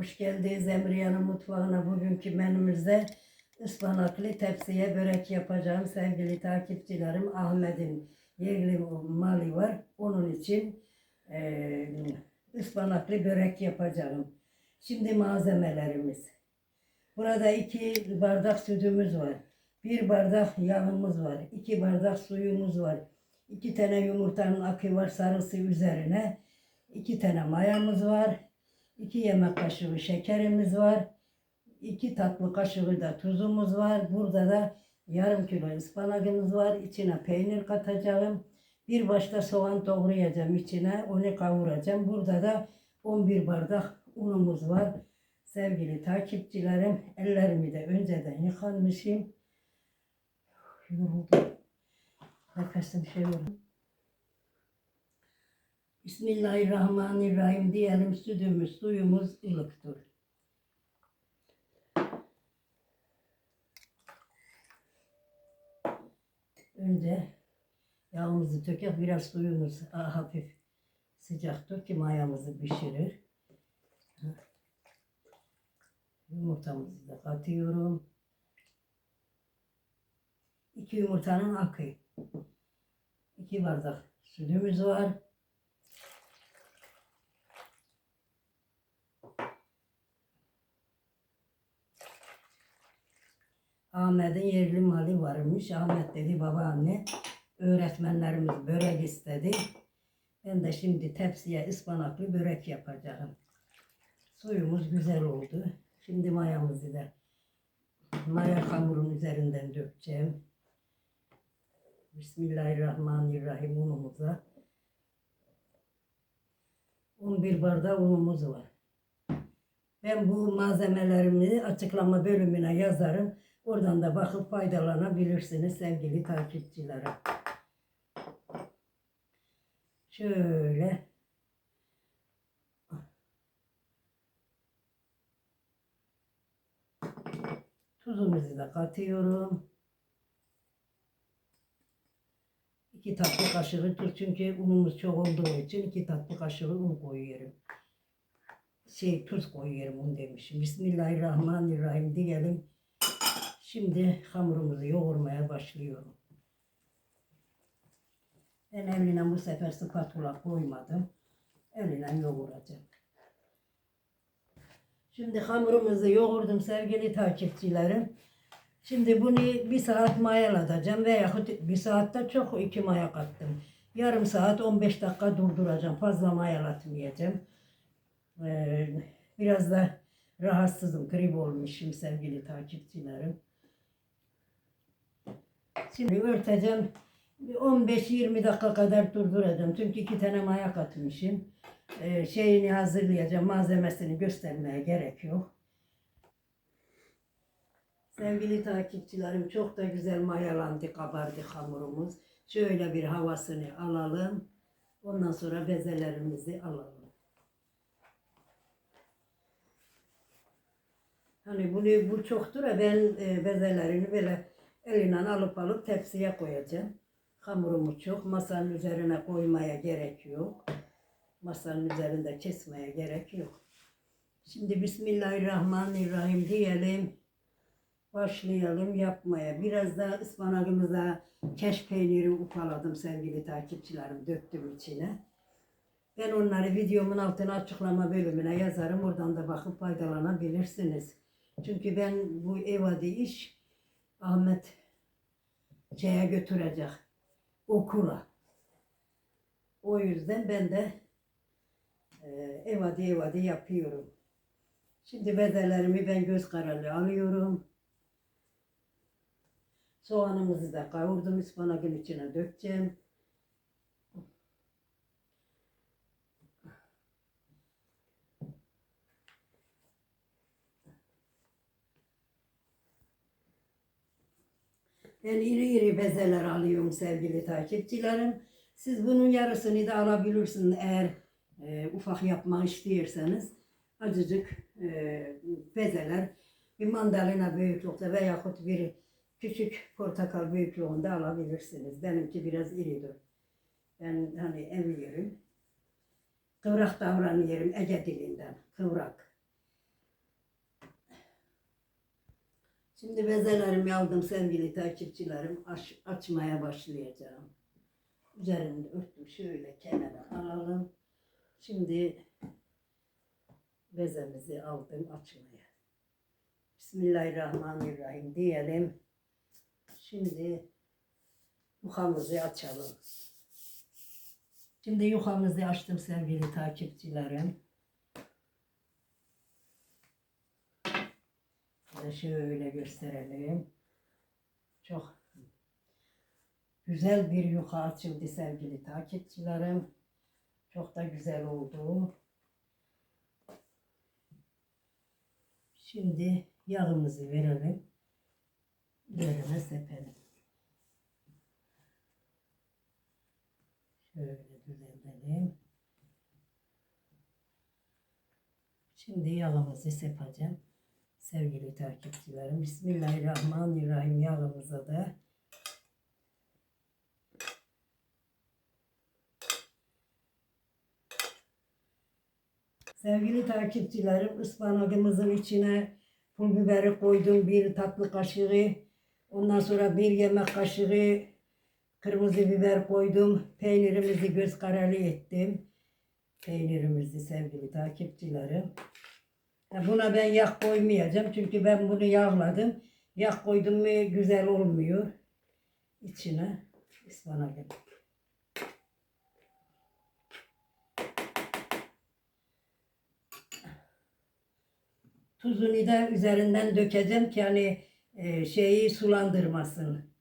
Hoş geldiniz Emriyan'ın mutfağına. Bugünkü menümüzde ıspanaklı tepsiye börek yapacağım. Sevgili takipçilerim Ahmet'in yerli mali var. Onun için eee ıspanaklı börek yapacağım. Şimdi malzemelerimiz. Burada iki bardak sütümüz var. Bir bardak yağımız var. iki bardak suyumuz var. iki tane yumurtanın akı var sarısı üzerine. iki tane mayamız var. 2 yemek kaşığı şekerimiz var. 2 tatlı kaşığı da tuzumuz var. Burada da yarım kilo ıspanakımız var. İçine peynir katacağım. Bir başta soğan doğrayacağım içine. Onu kavuracağım. Burada da 11 bardak unumuz var. Sevgili takipçilerim, ellerimi de önceden yıkanmışım. Yoruldum. Nefesim şey oldu. Bismillahirrahmanirrahim diyelim sütümüz, suyumuz ılıktır. Önce yağımızı döküp biraz suyumuz hafif sıcaktır ki mayamızı pişirir. Yumurtamızı da katıyorum. İki yumurtanın akı. İki bardak sütümüz var. Ahmet'in yerli mali varmış. Ahmet dedi babaanne öğretmenlerimiz börek istedi. Ben de şimdi tepsiye ıspanaklı börek yapacağım. Suyumuz güzel oldu. Şimdi mayamızı da maya hamurun üzerinden dökeceğim. Bismillahirrahmanirrahim unumuza. 11 bardak unumuz var. Ben bu malzemelerimi açıklama bölümüne yazarım. Oradan da bakıp faydalanabilirsiniz sevgili takipçilerim. Şöyle. Tuzumuzu da katıyorum. İki tatlı kaşığı tuz çünkü unumuz çok olduğu için iki tatlı kaşığı un koyuyorum. Şey tuz koyuyorum un demişim. Bismillahirrahmanirrahim diyelim. Şimdi hamurumuzu yoğurmaya başlıyorum. Ben eline bu sefer spatula koymadım. Eline yoğuracağım. Şimdi hamurumuzu yoğurdum sevgili takipçilerim. Şimdi bunu bir saat mayalatacağım veya bir saatte çok iki maya kattım. Yarım saat 15 dakika durduracağım. Fazla mayalatmayacağım. Ee, biraz da rahatsızım. Grip olmuşum sevgili takipçilerim. Şimdi örteceğim. 15-20 dakika kadar durduracağım. Çünkü iki tane maya katmışım. Ee, şeyini hazırlayacağım. Malzemesini göstermeye gerek yok. Sevgili takipçilerim çok da güzel mayalandı, kabardı hamurumuz. Şöyle bir havasını alalım. Ondan sonra bezelerimizi alalım. Hani bunu bu çoktur ya ben e, bezelerini böyle eline alıp alıp tepsiye koyacağım. Hamurumuz çok. Masanın üzerine koymaya gerek yok. Masanın üzerinde kesmeye gerek yok. Şimdi Bismillahirrahmanirrahim diyelim. Başlayalım yapmaya. Biraz da ıspanağımıza keş peyniri ufaladım sevgili takipçilerim. Döktüm içine. Ben onları videomun altına açıklama bölümüne yazarım. Oradan da bakıp faydalanabilirsiniz. Çünkü ben bu evadi iş Ahmet şeye götürecek okula. O yüzden ben de e, evadi evadi yapıyorum. Şimdi bezelerimi ben göz kararı alıyorum. Soğanımızı da kavurdum ıspanakın içine dökeceğim. Ben iri iri bezeler alıyorum sevgili takipçilerim. Siz bunun yarısını da alabilirsiniz eğer e, ufak yapmak istiyorsanız. Acıcık e, bezeler bir mandalina büyüklükte veyahut bir küçük portakal büyüklüğünde alabilirsiniz. Benimki biraz iridir. Ben hani ev yerim. Kıvrak davranıyorum Ege dilinden. Kıvrak. Şimdi bezelerimi aldım sevgili takipçilerim. Aç, açmaya başlayacağım. Üzerinde örttüm. Şöyle kenara alalım. Şimdi bezemizi aldım açmaya. Bismillahirrahmanirrahim diyelim. Şimdi yufamızı açalım. Şimdi yufamızı açtım sevgili takipçilerim. Şöyle gösterelim. Çok güzel bir yuka açıldı sevgili takipçilerim. Çok da güzel oldu. Şimdi yağımızı verelim. Üzerine sepelim. Şöyle düzenleyelim. Şimdi yağımızı sepeceğim. Sevgili takipçilerim. Bismillahirrahmanirrahim yağımıza da Sevgili takipçilerim, ıspanağımızın içine pul biberi koydum, bir tatlı kaşığı, ondan sonra bir yemek kaşığı kırmızı biber koydum, peynirimizi göz kararı ettim. Peynirimizi sevgili takipçilerim. Buna ben yağ koymayacağım çünkü ben bunu yağladım. Yağ koydum mu güzel olmuyor. İçine ıspanağım. Tuzunu da üzerinden dökeceğim ki hani e, şeyi sulandırmasın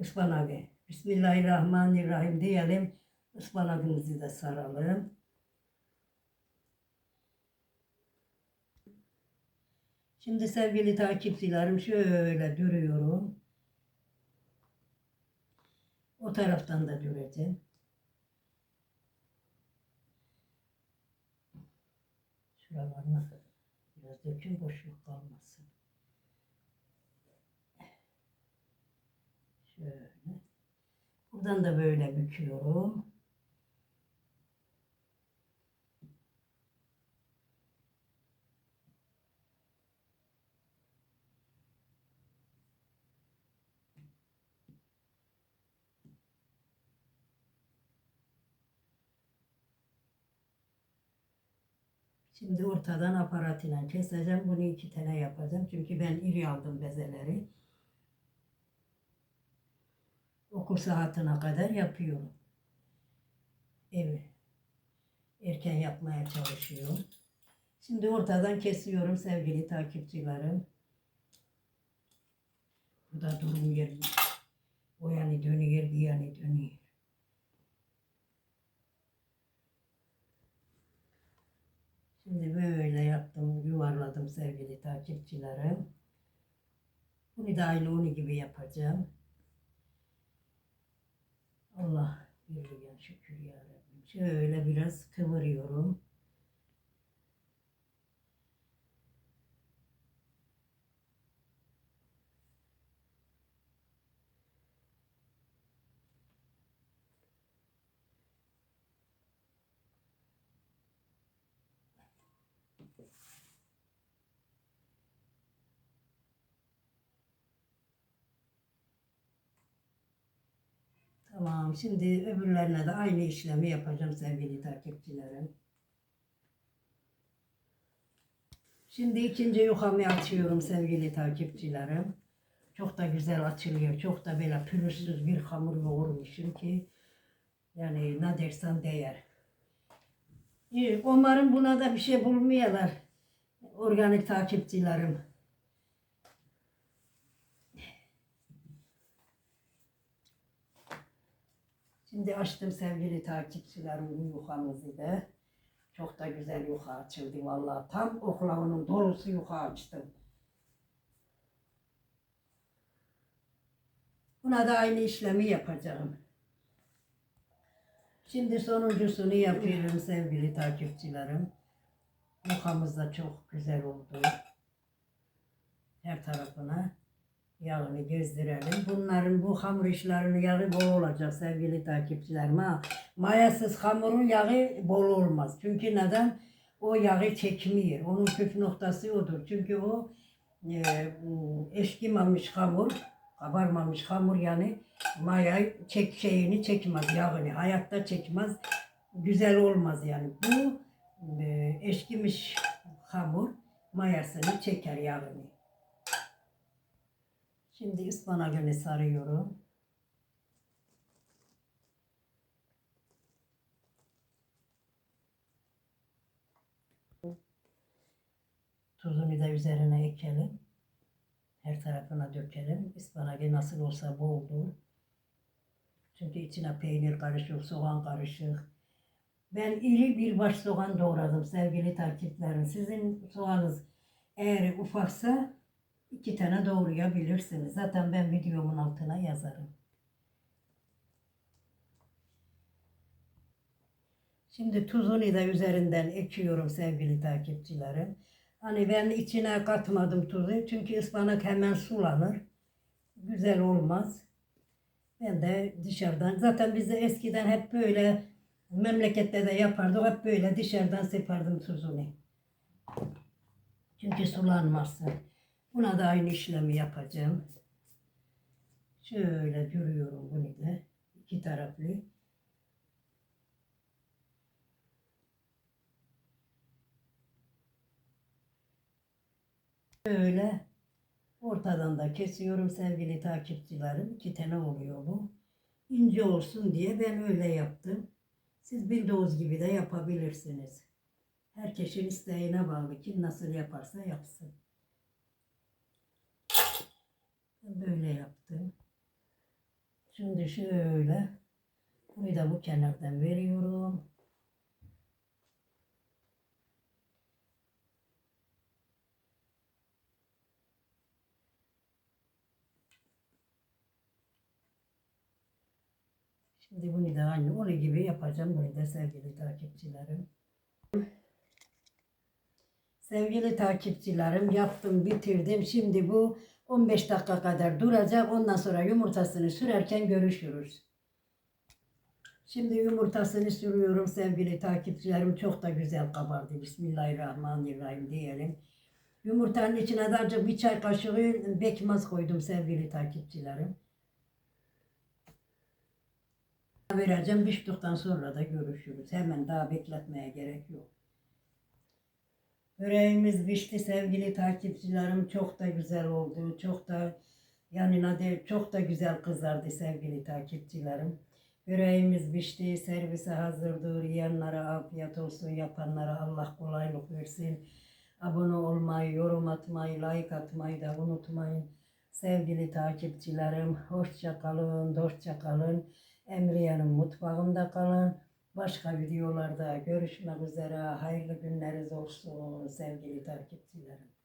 ıspanağı. Bismillahirrahmanirrahim diyelim. Ispanağımızı da saralım. Şimdi sevgili takipçilerim şöyle dürüyorum. O taraftan da düreceğim. Şuralarına biraz dökün boşluk kalmasın. Şöyle. Buradan da böyle büküyorum. Şimdi ortadan aparatıyla keseceğim. Bunu iki tane yapacağım. Çünkü ben iri aldım bezeleri. Okul saatine kadar yapıyorum. Evet. Erken yapmaya çalışıyorum. Şimdi ortadan kesiyorum sevgili takipçilerim. Bu da durum yer. O yani dönüyor, bir yani dönüyor. Şimdi böyle yaptım, yuvarladım sevgili takipçilerim. Bunu da aynı onu gibi yapacağım. Allah birliğine şükür ya Rabbim. Şöyle biraz kıvırıyorum. Tamam. Şimdi öbürlerine de aynı işlemi yapacağım sevgili takipçilerim. Şimdi ikinci yufamı açıyorum sevgili takipçilerim. Çok da güzel açılıyor. Çok da böyle pürüzsüz bir hamur yoğurmuşum ki yani ne dersen değer. Umarım buna da bir şey bulmuyorlar. Organik takipçilerim. Şimdi açtım sevgili takipçilerim bu yufamızı da. Çok da güzel yuka açıldı vallahi. Tam oklavının dolusu yuka açtım. Buna da aynı işlemi yapacağım. Şimdi sonuncusunu yapıyorum sevgili takipçilerim. Yukamız da çok güzel oldu. Her tarafına yağını gezdirelim. Bunların bu hamur işlerinin yağı bol olacak sevgili takipçilerim. Ha, mayasız hamurun yağı bol olmaz. Çünkü neden? O yağı çekmiyor. Onun püf noktası odur. Çünkü o e, bu eşkimamış hamur, kabarmamış hamur yani maya çek şeyini çekmez yağını hayatta çekmez güzel olmaz yani bu e, eşkimiş hamur mayasını çeker yağını. Şimdi ıspanağını sarıyorum. Tuzunu da üzerine ekelim. Her tarafına dökelim. Ispanağı nasıl olsa boldur. Çünkü içine peynir karışık, soğan karışık. Ben iri bir baş soğan doğradım sevgili takipçilerim. Sizin soğanınız eğer ufaksa iki tane doğrayabilirsiniz. Zaten ben videomun altına yazarım. Şimdi tuzunu da üzerinden ekiyorum sevgili takipçilerim. Hani ben içine katmadım tuzu çünkü ıspanak hemen sulanır. Güzel olmaz. Ben de dışarıdan zaten biz de eskiden hep böyle memlekette de yapardık hep böyle dışarıdan separdım tuzunu. Çünkü sulanmasın. Buna da aynı işlemi yapacağım. Şöyle dürüyorum bunu da. iki taraflı. Böyle ortadan da kesiyorum sevgili takipçilerim. İki tane oluyor bu. İnce olsun diye ben öyle yaptım. Siz bildiğiniz gibi de yapabilirsiniz. Herkesin isteğine bağlı. Kim nasıl yaparsa yapsın. Böyle yaptım. Şimdi şöyle bunu da bu kenardan veriyorum. Şimdi bunu da aynı onun gibi yapacağım bunu da sevgili takipçilerim. Sevgili takipçilerim yaptım bitirdim. Şimdi bu 15 dakika kadar duracak. Ondan sonra yumurtasını sürerken görüşürüz. Şimdi yumurtasını sürüyorum sevgili takipçilerim. Çok da güzel kabardı. Bismillahirrahmanirrahim diyelim. Yumurtanın içine de bir çay kaşığı bekmez koydum sevgili takipçilerim. Vereceğim piştikten sonra da görüşürüz. Hemen daha bekletmeye gerek yok. Böreğimiz pişti sevgili takipçilerim. Çok da güzel oldu. Çok da yanına de çok da güzel kızardı sevgili takipçilerim. Böreğimiz pişti. Servise hazırdır. Yiyenlere afiyet olsun. Yapanlara Allah kolaylık versin. Abone olmayı, yorum atmayı, like atmayı da unutmayın. Sevgili takipçilerim, hoşça kalın, dostça kalın. Emriye'nin mutfağında kalın. Başka videolarda görüşmek üzere. Hayırlı günleriniz olsun sevgili takipçilerim.